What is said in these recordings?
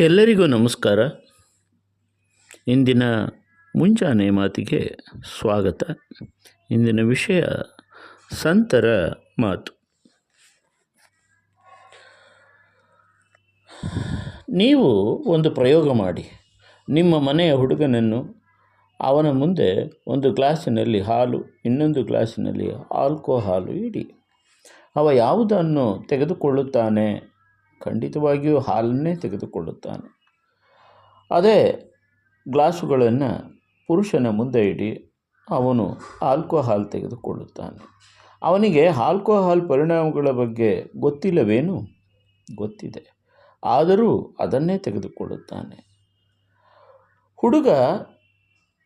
ಎಲ್ಲರಿಗೂ ನಮಸ್ಕಾರ. ಇಂದಿನ ಮುಂಜಾನೆ ಮಾತಿಗೆ ಸ್ವಾಗತ. ಇಂದಿನ ವಿಷಯ ಸಂತರ ಮಾತು. ನೀವು ಒಂದು ಪ್ರಯೋಗ ಮಾಡಿ. ನಿಮ್ಮ ಮನೆಯ ಹುಡುಗನನ್ನು ಅವನ ಮುಂದೆ ಒಂದು ಗ್ಲಾಸಿನಲ್ಲಿ ಹಾಲು, ಇನ್ನೊಂದು ಗ್ಲಾಸಿನಲ್ಲಿ ಆಲ್ಕೋಹಾಲು ಇಡಿ. ಅವ ಯಾವುದನ್ನು ತೆಗೆದುಕೊಳ್ಳುತ್ತಾನೆ? ಖಂಡಿತವಾಗಿಯೂ ಹಾಲನ್ನೇ ತೆಗೆದುಕೊಳ್ಳುತ್ತಾನೆ. ಅದೇ ಗ್ಲಾಸುಗಳನ್ನು ಪುರುಷನ ಮುಂದೆ ಇಡಿ, ಅವನು ಆಲ್ಕೋಹಾಲ್ ತೆಗೆದುಕೊಳ್ಳುತ್ತಾನೆ. ಅವನಿಗೆ ಆಲ್ಕೋಹಾಲ್ ಪರಿಣಾಮಗಳ ಬಗ್ಗೆ ಗೊತ್ತಿಲ್ಲವೇನು? ಗೊತ್ತಿದೆ. ಆದರೂ ಅದನ್ನೇ ತೆಗೆದುಕೊಳ್ಳುತ್ತಾನೆ. ಹುಡುಗ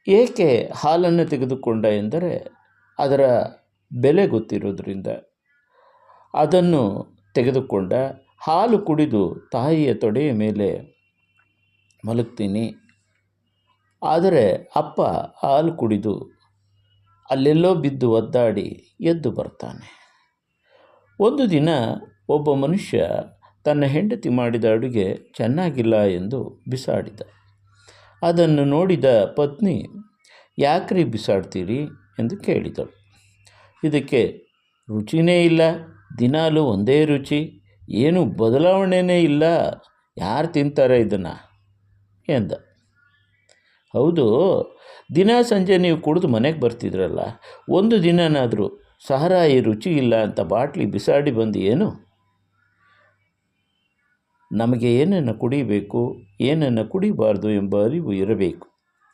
ಏಕೆ ಹಾಲನ್ನು ತೆಗೆದುಕೊಂಡ ಎಂದರೆ ಅದರ ಬೆಲೆ ಗೊತ್ತಿರೋದ್ರಿಂದ ಅದನ್ನು ತೆಗೆದುಕೊಂಡ ಹಾಲು ಕುಡಿದು ತಾಯಿಯ ತೊಡೆಯ ಮೇಲೆ ಮಲಗ್ತೀನಿ. ಆದರೆ ಅಪ್ಪ ಹಾಲು ಕುಡಿದು ಅಲ್ಲೆಲ್ಲೋ ಬಿದ್ದು ಒದ್ದಾಡಿ ಎದ್ದು ಬರ್ತಾನೆ. ಒಂದು ದಿನ ಒಬ್ಬ ಮನುಷ್ಯ ತನ್ನ ಹೆಂಡತಿ ಮಾಡಿದ ಅಡುಗೆ ಚೆನ್ನಾಗಿಲ್ಲ ಎಂದು ಬಿಸಾಡಿದ. ಅದನ್ನು ನೋಡಿದ ಪತ್ನಿ, ಯಾಕ್ರಿ ಬಿಸಾಡ್ತೀರಿ ಎಂದು ಕೇಳಿದಳು. ಇದಕ್ಕೆ ರುಚಿನೇ ಇಲ್ಲ, ದಿನಾಲೂ ಒಂದೇ ರುಚಿ, ಏನು ಬದಲಾವಣೆನೇ ಇಲ್ಲ, ಯಾರು ತಿಂತಾರೆ ಇದನ್ನು? ಎಂದ. ಹೌದು, ದಿನ ಸಂಜೆ ನೀವು ಕುಡಿದು ಮನೆಗೆ ಬರ್ತಿದ್ರಲ್ಲ, ಒಂದು ದಿನನಾದರೂ ಸಹರಾಯಿ ರುಚಿ ಇಲ್ಲ ಅಂತ ಬಾಟ್ಲಿ ಬಿಸಾಡಿ ಬಂದು ಏನು ನಮಗೆ ಏನನ್ನು ಕುಡಿಬೇಕು ಏನನ್ನು ಕುಡಿಬಾರ್ದು ಎಂಬ ಅರಿವು ಇರಬೇಕು.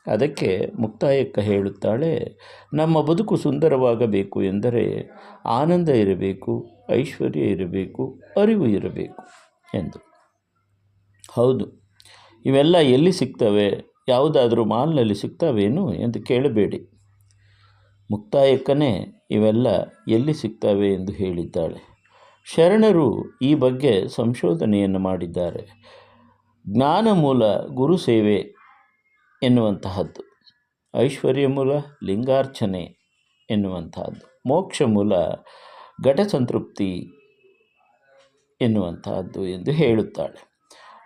ಅದಕ್ಕೆ ಮುಕ್ತಾಯಕ್ಕ ಹೇಳುತ್ತಾಳೆ, ನಮ್ಮ ಬದುಕು ಸುಂದರವಾಗಬೇಕು ಎಂದರೆ ಆನಂದ ಇರಬೇಕು, ಐಶ್ವರ್ಯ ಇರಬೇಕು, ಅರಿವು ಇರಬೇಕು ಎಂದು. ಹೌದು, ಇವೆಲ್ಲ ಎಲ್ಲಿ ಸಿಗ್ತವೆ, ಯಾವುದಾದರೂ ಮಾಲ್ನಲ್ಲಿ ಸಿಗ್ತಾವೇನು ಎಂದು ಕೇಳಬೇಡಿ. ಮುಕ್ತಾಯಕ್ಕನೇ ಇವೆಲ್ಲ ಎಲ್ಲಿ ಸಿಗ್ತವೆ ಎಂದು ಹೇಳಿದ್ದಾಳೆ. ಶರಣರು ಈ ಬಗ್ಗೆ ಸಂಶೋಧನೆಯನ್ನು ಮಾಡಿದ್ದಾರೆ. ಜ್ಞಾನ ಮೂಲ ಗುರು ಸೇವೆ ಎನ್ನುವಂತಹದ್ದು. ಐಶ್ವರ್ಯ ಮೂಲ ಲಿಂಗಾರ್ಚನೆ ಎನ್ನುವಂತಹದ್ದು. ಮೋಕ್ಷ ಮೂಲ ಘಟ ಸಂತೃಪ್ತಿ ಎನ್ನುವಂತಹದ್ದು ಎಂದು ಹೇಳುತ್ತಾಳೆ.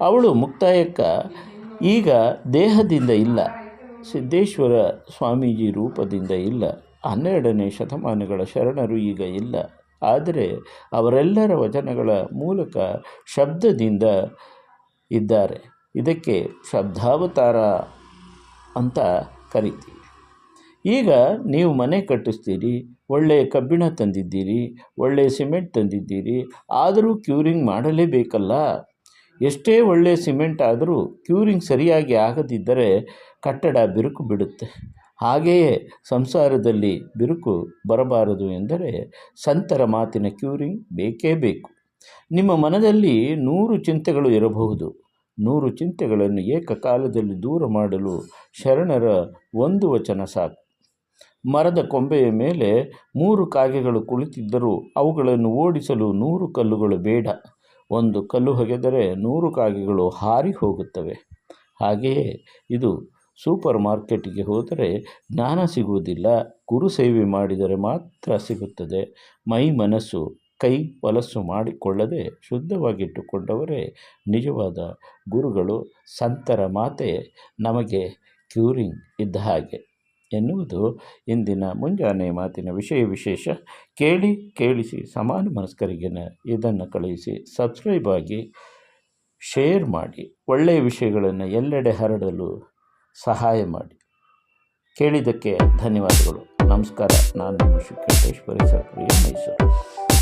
ಅವಳು ಮುಕ್ತಾಯಕ್ಕ, ಈಗ ದೇಹದಿಂದ ಇಲ್ಲ. ಸಿದ್ದೇಶ್ವರ ಸ್ವಾಮೀಜಿ ರೂಪದಿಂದ ಇಲ್ಲ. ಹನ್ನೆರಡನೇ ಶತಮಾನಗಳ ಶರಣರು ಈಗ ಇಲ್ಲ. ಆದರೆ ಅವರೆಲ್ಲರ ವಚನಗಳ ಮೂಲಕ ಶಬ್ದದಿಂದ ಇದ್ದಾರೆ. ಇದಕ್ಕೆ ಶಬ್ದಾವತಾರ ಅಂತ ಕರಿತೀವಿ. ಈಗ ನೀವು ಮನೆ ಕಟ್ಟಿಸ್ತೀರಿ ಒಳ್ಳೆಯ ಕಬ್ಬಿಣ ತಂದಿದ್ದೀರಿ ಒಳ್ಳೆಯ ಸಿಮೆಂಟ್ ತಂದಿದ್ದೀರಿ, ಆದರೂ ಕ್ಯೂರಿಂಗ್ ಮಾಡಲೇಬೇಕಲ್ಲ? ಎಷ್ಟೇ ಒಳ್ಳೆಯ ಸಿಮೆಂಟ್ ಆದರೂ ಕ್ಯೂರಿಂಗ್ ಸರಿಯಾಗಿ ಆಗದಿದ್ದರೆ ಕಟ್ಟಡ ಬಿರುಕು ಬಿಡುತ್ತೆ. ಹಾಗೆಯೇ ಸಂಸಾರದಲ್ಲಿ ಬಿರುಕು ಬರಬಾರದು ಎಂದರೆ ಸಂತರ ಮಾತಿನ ಕ್ಯೂರಿಂಗ್ ಬೇಕೇ ಬೇಕು. ನಿಮ್ಮ ಮನದಲ್ಲಿ ನೂರು ಚಿಂತೆಗಳು ಇರಬಹುದು. ನೂರು ಚಿಂತೆಗಳನ್ನು ಏಕಕಾಲದಲ್ಲಿ ದೂರ ಮಾಡಲು ಶರಣರ ಒಂದು ವಚನ ಸಾಕು. ಮರದ ಕೊಂಬೆಯ ಮೇಲೆ ಮೂರು ಕಾಗೆಗಳು ಕುಳಿತಿದ್ದರೂ ಅವುಗಳನ್ನು ಓಡಿಸಲು ನೂರು ಕಲ್ಲುಗಳು ಬೇಡ. ಒಂದು ಕಲ್ಲು ಹೊಗೆದರೆ ನೂರು ಕಾಗೆಗಳು ಹಾರಿ ಹೋಗುತ್ತವೆ. ಹಾಗೆಯೇ ಇದು ಸೂಪರ್ ಮಾರ್ಕೆಟಿಗೆ ಹೋದರೆ ಜ್ಞಾನ ಸಿಗುವುದಿಲ್ಲ. ಗುರು ಸೇವೆ ಮಾಡಿದರೆ ಮಾತ್ರ ಸಿಗುತ್ತದೆ. ಮೈ ಮನಸ್ಸು, ಕೈ ಹೊಲಸು ಮಾಡಿಕೊಳ್ಳದೆ ಶುದ್ಧವಾಗಿಟ್ಟುಕೊಂಡವರೇ ನಿಜವಾದ ಗುರುಗಳು. ಸಂತರ ಮಾತೆ, ನಮಗೆ ಕ್ಯೂರಿಂಗ್ ಇದ್ದ ಹಾಗೆ ಎನ್ನುವುದು ಇಂದಿನ ಮುಂಜಾನೆ ಮಾತಿನ ವಿಷಯ ವಿಶೇಷ. ಕೇಳಿ, ಕೇಳಿಸಿ, ಸಮಾನ ಮನಸ್ಕರಿಗೆ ಇದನ್ನು ಕಳುಹಿಸಿ ಸಬ್ಸ್ಕ್ರೈಬ್ ಆಗಿ, ಶೇರ್ ಮಾಡಿ. ಒಳ್ಳೆಯ ವಿಷಯಗಳನ್ನು ಎಲ್ಲೆಡೆ ಹರಡಲು ಸಹಾಯ ಮಾಡಿ. ಕೇಳಿದ್ದಕ್ಕೆ ಧನ್ಯವಾದಗಳು. ನಮಸ್ಕಾರ. ನಾನು ನಿಮ್ಮ ಸರ್ ಮೈಸೂರು.